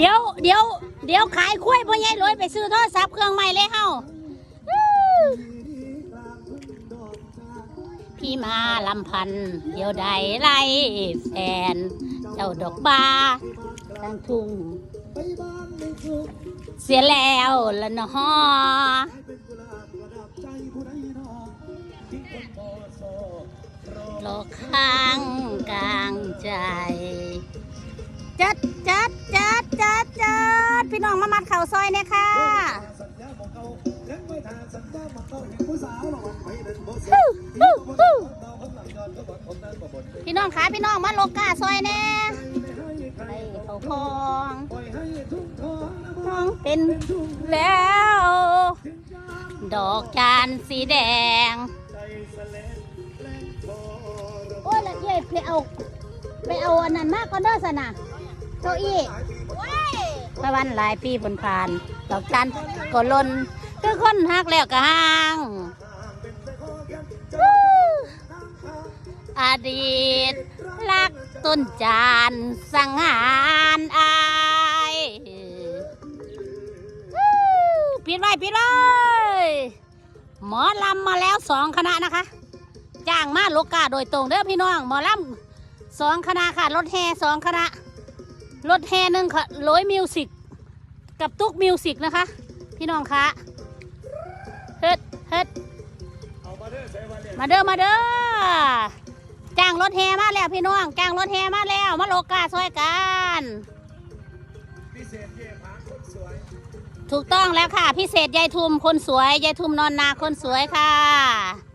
เดี๋ยวเดี๋ยวเดี๋ยวขายกล้วยพ่อใหญ่รวยไปซื้อโทรศัพท์เครื่องใหม่เลยเฮาพี่มาลำพันธ์เดี๋ยวใดไรแฟน เจ้าดอกบาทั้งทุ่งเสียแล้วละเนาะโลกข้างกลางใจ จัดจัดาซอยเนี่ยค่ะพี่น้องขาพี่น้องมาโลกาซอยแน่ให้เขาพองทองเป็นแล้ว ดอกจานสีแดง โอ้ยละเอียดไปเอา ไปเอาอันนั้นมากก็เด้อสนะเก้าอี้ พระวันหลายปีบนผ่านดอกจันก็ลนคือคนหักแล้วก็ห่างอดีตรักต้นจานสังหารอายปิดไว้ปิดไว้หมอลำมาแล้วสองคณะนะคะ จ้างมาโลกาโดยตรงเด้อพี่น้อง หมอลำสองคณะค่ะรถแห่สองคณะ รถแห่หนึ่งค่ะร้อยมิวสิกกับตุ๊กมิวสิกนะคะ พี่น้องคะเฮ็ดเฮ็ดมาเด้อมาเด้อจ้างรถแห่มาแล้วพี่น้องจ้างรถแห่มาแล้วมาโลกาช่วยกันถูกต้องแล้วค่ะ พิเศษยายทุมคนสวยยายทุมนอนนาคนสวยค่ะ